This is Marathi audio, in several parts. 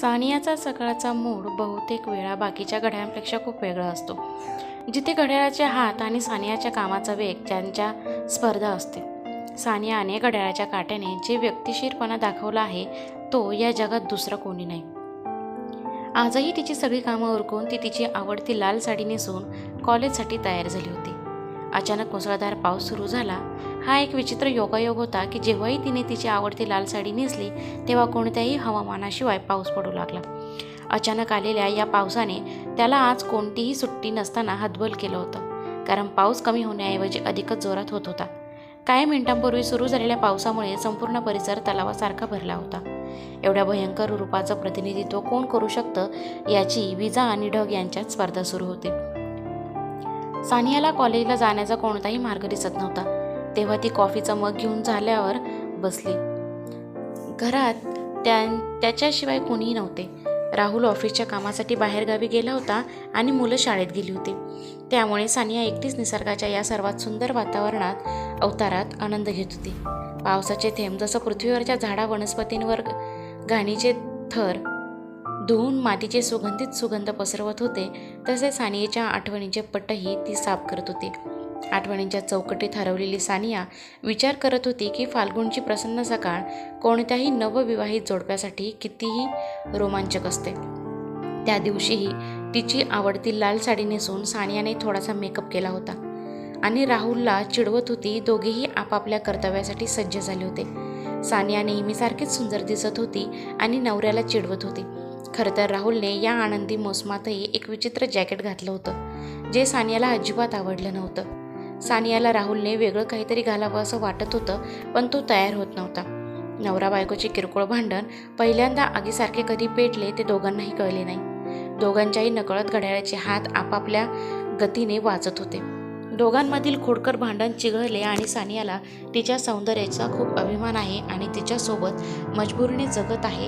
सानियाचा सकाळचा मूड बहुतेक वेळा बाकीच्या घड्याळांपेक्षा खूप वेगळा असतो. जिथे घड्याळाचे हात आणि सानियाच्या कामाचा वेग त्यांच्या स्पर्धा असते. सानियाने घड्याळाच्या काट्याने जे व्यक्तिशीरपणा दाखवला आहे तो या जगात दुसरा कोणी नाही. आजही तिची सगळी कामं उरकून ती तिची आवडती लाल साडी नेसून कॉलेजसाठी तयार झाली होती. अचानक मुसळधार पाऊस सुरू झाला हा एक विचित्र योगायोग होता की जेव्हाही तिने तिची आवडती लाल साडी नेसली तेव्हा कोणत्याही हवामानाशिवाय पाऊस पडू लागला. अचानक आलेल्या या पावसाने त्याला आज कोणतीही सुट्टी नसताना हतबल केलं होतं कारण पाऊस कमी होण्याऐवजी अधिकच जोरात होत होता. काही मिनिटांपूर्वी सुरू झालेल्या पावसामुळे संपूर्ण परिसर तलावासारखा भरला होता. एवढ्या भयंकर रूपाचं प्रतिनिधित्व कोण करू शकतं याची विजा आणि ढग यांच्यात स्पर्धा सुरू होती. सानियाला कॉलेजला जाण्याचा कोणताही मार्ग दिसत नव्हता. तेव्हा ती कॉफीचा मग घेऊन झाल्यावर बसली. घरात त्या त्याच्याशिवाय कोणीही नव्हते. राहुल ऑफिसच्या कामासाठी बाहेरगावी गेला होता आणि मुलं शाळेत गेली होती. त्यामुळे सानिया एकटीच निसर्गाच्या या सर्वात सुंदर वातावरणात अवतारात आनंद घेत होती. पावसाचे थेंब जसं पृथ्वीवरच्या झाडा वनस्पतींवर घाणीचे थर धुवून मातीचे सुगंधित सुगंध पसरवत होते तसे सानियेच्या आठवणीचे पटही ती साफ करत होती. आठवणींच्या चौकटीत हरवलेली सानिया विचार करत होती की फाल्गुनची प्रसन्न सकाळ कोणत्याही नवविवाहित जोडप्यासाठी कितीही रोमांचक असते. त्या दिवशीही तिची आवडती लाल साडी नेसून सानियाने थोडासा मेकअप केला होता आणि राहुलला चिडवत होती दोघेही आपापल्या कर्तव्यासाठी सज्ज झाले होते. सानिया नेहमीसारखीच सुंदर दिसत होती आणि नवऱ्याला चिडवत होती. खरं तर राहुलने या आनंदी मोसमातही एक विचित्र जॅकेट घातलं होतं जे सानियाला अजिबात आवडलं नव्हतं. सानियाला राहुलने वेगळं काहीतरी घालावं असं वाटत होतं पण तो तयार होत नव्हता. नवरा बायकोचे किरकोळ भांडण पहिल्यांदा आगीसारखे कधी पेटले ते दोघांनाही कळले नाही. दोघांच्याही नकळत घड्याळाचे हात आपापल्या गतीने वाजत होते. दोघांमधील खोडकर भांडण चिघळले आणि सानियाला तिच्या सौंदर्याचा खूप अभिमान आहे आणि तिच्यासोबत मजबुरीने जगत आहे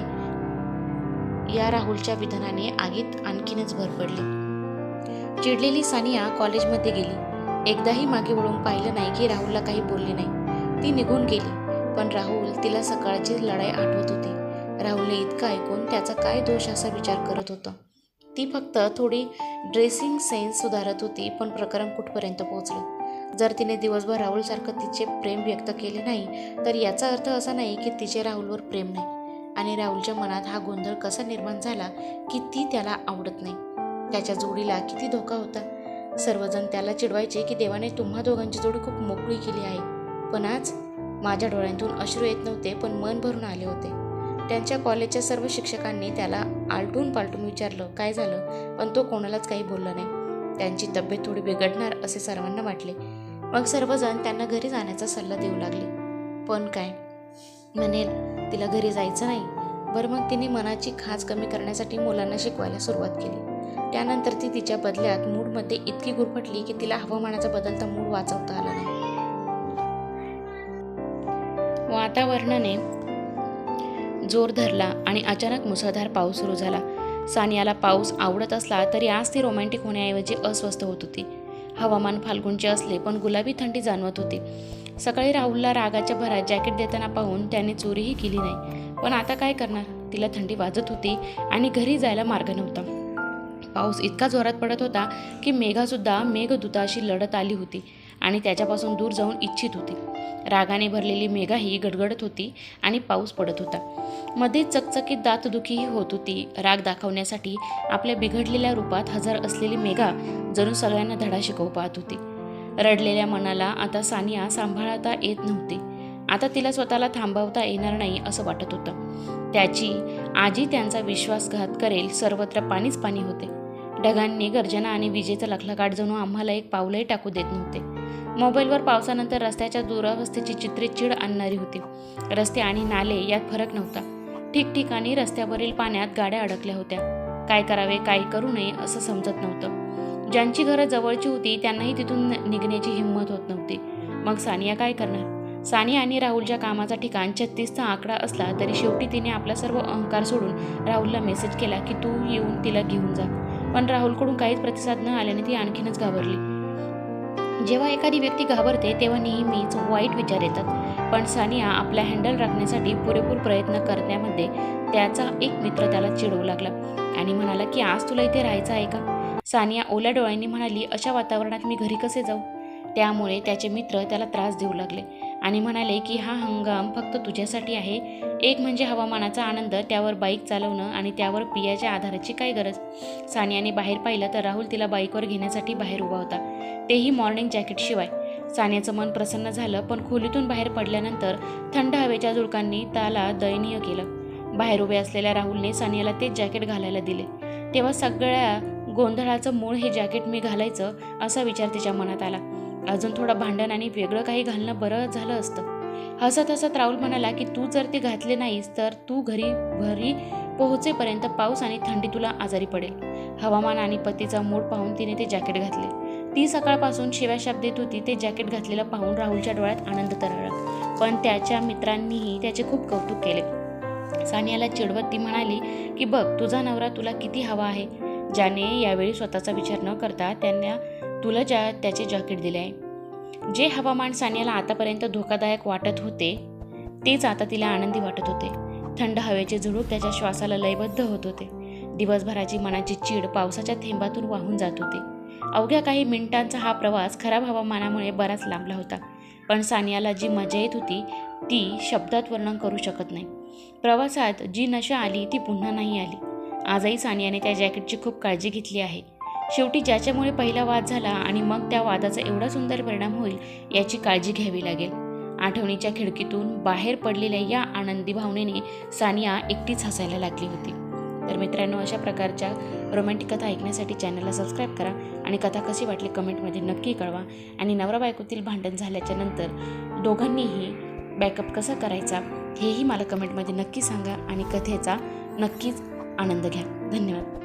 या राहुलच्या विधानाने आगीत आणखीनच भर पडली. चिडलेली सानिया कॉलेजमध्ये गेली. एकदाही मागे वळून पाहिलं नाही की राहुलला काही बोलली नाही. ती निघून गेली. पण राहुल तिला सकाळची लढाई आठवत होती. राहुलने इतकं ऐकून त्याचा काय दोष असा विचार करत होता. ती फक्त थोडी ड्रेसिंग सेन्स सुधारत होती पण प्रकरण कुठपर्यंत पोहोचलं? जर तिने दिवसभर राहुलसारखं तिचे प्रेम व्यक्त केले नाही तर याचा अर्थ असा नाही की तिचे राहुलवर प्रेम नाही. आणि राहुलच्या मनात हा गोंधळ कसा निर्माण झाला की ती त्याला आवडत नाही? त्याच्या जोडीला किती धोका होता? सर्वजण त्याला चिडवायचे की देवाने तुम्हा दोघांची जोडी खूप मोकळी केली आहे. पण आज माझ्या डोळ्यांतून अश्रू येत नव्हते पण मन भरून आले होते. त्यांच्या कॉलेजच्या सर्व शिक्षकांनी त्याला आलटून पालटून विचारलं काय झालं? पण तो कोणालाच काही बोलला नाही. त्यांची तब्येत थोडी बिघडणार असे सर्वांना वाटले. मग सर्वजण त्यांना घरी जाण्याचा सल्ला देऊ लागले. पण काय? म्हणेल तिला घरी जायचं नाही. बरं मग तिने मनाची खाज कमी करण्यासाठी मुलांना शिकवायला सुरुवात केली. त्यानंतर ती तिच्या बदल्यात मूडमध्ये इतकी गुरफटली की तिला हवामानाचा बदलता मूड वाचवता आला नाही. वातावरणाने जोर धरला आणि अचानक मुसळधार पाऊस सुरू झाला. सानियाला पाऊस आवडत असला तरी आज ती रोमॅन्टिक होण्याऐवजी अस्वस्थ होत होती. हवामान फाल्गुनचे असले पण गुलाबी थंडी जाणवत होती. सकाळी राहुलला रागाच्या भरात जॅकेट देताना पाहून त्याने चोरीही केली नाही. पण आता काय करणार? तिला थंडी वाजत होती आणि घरी जायला मार्ग नव्हता. पाऊस इतका जोरात पडत होता की मेघासुद्धा मेघदूताशी लढत आली होती आणि त्याच्यापासून दूर जाऊन इच्छित होती. रागाने भरलेली मेघाही गडगडत होती आणि पाऊस पडत होता. मध्ये चकचकीत दातदुखीही होत होती. राग दाखवण्यासाठी आपल्या बिघडलेल्या रूपात हजर असलेली मेघा जणू सगळ्यांना धडा शिकवू पाहत होती. रडलेल्या मनाला आता सानिया सांभाळता येत नव्हती. आता तिला स्वतःला थांबवता येणार नाही असं वाटत होतं. त्याची आजी त्यांचा विश्वासघात करेल सर्वत्र पाणीच पाणी होते. ढगांनी गर्जना आणि विजेचा लखलकाट जणू आम्हाला एक पावलंही टाकू देत नव्हते. मोबाईलवर पावसानंतर रस्त्याच्या दुरावस्थेची चित्रे चिड आणणारी होती. रस्ते आणि नाले यात फरक नव्हता. ठिकठिकाणी रस्त्यावरील पाण्यात गाड्या अडकल्या होत्या. काय करावे काय करू नये असं समजत नव्हतं. ज्यांची घरं जवळची होती त्यांनाही तिथून निघण्याची हिंमत होत नव्हती. मग सानिया काय करणार? सानिया आणि राहुलच्या कामाचा ठिकाण छत्तीसचा आकडा असला तरी शेवटी तिने आपला सर्व अहंकार सोडून राहुलला मेसेज केला की तू येऊन तिला घेऊन जा. पण राहुलकडून काहीच प्रतिसाद न आल्याने ती आणखीनच घाबरली. जेव्हा एखादी व्यक्ती घाबरते तेव्हा नेहमीच वाईट विचार येतात. पण सानिया आपला हँडल राखण्यासाठी पुरेपूर प्रयत्न करण्यामध्ये त्याचा एक मित्र त्याला चिडवू लागला आणि म्हणाला की आज तुला इथे राहायचं आहे का? सानिया ओल्या डोळ्यांनी म्हणाली अशा वातावरणात मी घरी कसे जाऊ? त्यामुळे त्याचे मित्र त्याला त्रास देऊ लागले आणि म्हणाले की हा हंगाम फक्त तुझ्यासाठी आहे. एक म्हणजे हवामानाचा आनंद त्यावर बाईक चालवणं आणि त्यावर पियाच्या आधाराची काय गरज? सानियाने बाहेर पाहिलं तर राहुल तिला बाईकवर घेण्यासाठी बाहेर उभा होता. तेही मॉर्निंग जॅकेटशिवाय सानियाचं मन प्रसन्न झालं पण खोलीतून बाहेर पडल्यानंतर थंड हवेच्या झुळकांनी त्याला दयनीय केलं. बाहेर उभे असलेल्या राहुलने सानियाला तेच जॅकेट घालायला दिले. तेव्हा सगळ्या गोंधळाचं मूळ हे जॅकेट मी घालायचं असा विचार तिच्या मनात आला. अजून थोडं भांडण आणि वेगळं काही घालणं बरं झालं असतं. हसत हसत राहुल म्हणाला की तू जर ते घातले नाहीस तर तू घरी घरी पोहोचेपर्यंत पाऊस आणि थंडी तुला आजारी पडेल. हवामान आणि पतीचा मूड पाहून तिने ते जॅकेट घातले. ती सकाळपासून शिव्या शब्द देत होती. ते जॅकेट घातलेलं पाहून राहुलच्या डोळ्यात आनंद तरळला. पण त्याच्या मित्रांनीही त्याचे खूप कौतुक केले. सानियाला चिडवत ती म्हणाली की बघ तुझा नवरा तुला किती हवा आहे. ज्याने यावेळी स्वतःचा विचार न करता त्यांना तुला ज्या त्याचे जॅकेट दिले आहे. जे हवामान सानियाला आतापर्यंत धोकादायक वाटत होते तेच आता तिला आनंदी वाटत होते. थंड हवेचे झुडूप त्याच्या श्वासाला लयबद्ध होत होते. दिवसभराची मनाची चीड पावसाच्या थेंबातून वाहून जात होती. अवघ्या काही मिनिटांचा हा प्रवास खराब हवामानामुळे बराच लांबला होता. पण सानियाला जी मजा येत होती ती शब्दात वर्णन करू शकत नाही. प्रवासात जी नशा आली ती पुन्हा नाही आली. आजही सानियाने त्या जॅकेटची खूप काळजी घेतली आहे. शेवटी ज्याच्यामुळे पहिला वाद झाला आणि मग त्या वादाचा एवढा सुंदर परिणाम होईल याची काळजी घ्यावी लागेल. आठवणीच्या खिडकीतून बाहेर पडलेल्या या आनंदी भावनेने सानिया एकटीच हसायला लागली होती. तर मित्रांनो अशा प्रकारच्या रोमॅन्टिक कथा ऐकण्यासाठी चॅनलला सबस्क्राईब करा आणि कथा कशी वाटली कमेंटमध्ये नक्की कळवा आणि नवरा बायकोतील भांडण झाल्याच्यानंतर दोघांनीही बॅकअप कसा करायचा हेही मला कमेंटमध्ये नक्की सांगा आणि कथेचा नक्कीच आनंद घ्या. धन्यवाद.